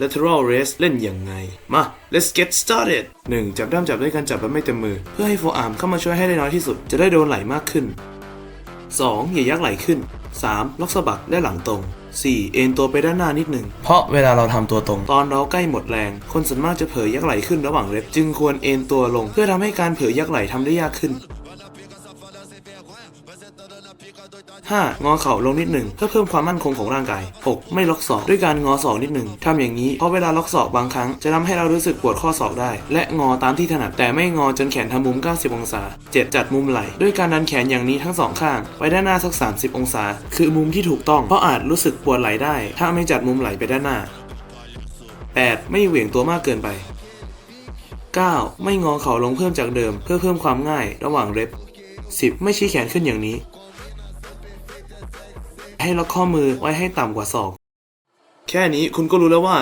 lateral raise เล่นยังไง มา let's get started 1. จับด้ามจับด้วยการจับแบบไม่เต็มมือ เพื่อให้ forearm เข้ามาช่วยให้ได้น้อยที่สุด จะได้โดนไหลมากขึ้น 2. อย่ายักไหลขึ้น 3. ล็อกสะบักได้หลังตรง 4. เอ็นตัวไปด้านหน้านิดหนึ่ง เพราะเวลาเราทำตัวตรง ตอนเราใกล้หมดแรง คนส่วนมากจะเผยยักไหลขึ้นระหว่างเล็บ จึงควรเอ็นตัวลง เพื่อทำให้การเผยยักไหลทำได้ยากขึ้น 5. งอเข่าลงนิดหนึ่งเพื่อเพิ่มความมั่นคงของร่างกาย 6. ไม่ล็อกศอกด้วยการงอศอกนิดหนึ่งทำอย่างนี้เพราะเวลาล็อกศอกบางครั้งจะทำให้เรารู้สึกปวดข้อศอกได้ และงอตามที่ถนัดแต่ไม่งอจนแขนทำมุม 90 องศา 7. จัดมุมไหล่ด้วยการดันแขนอย่างนี้ทั้งสองข้างไปด้านหน้าสัก 30 องศา คือมุมที่ถูกต้องเพราะอาจรู้สึกปวดไหล่ได้ ถ้าไม่จัดมุมไหล่ไปด้านหน้า 8. ไม่เหวี่ยงตัวมากเกินไป 9. ไม่งอเข่าลงเพิ่มจากเดิม เพื่อเพิ่มความง่ายระหว่างเล็บ 10. ไม่ชี้แขนขึ้นอย่างนี้ ให้ล็อกข้อมือไว้ให้ต่ำกว่าศอก แค่นี้คุณก็รู้แล้วว่า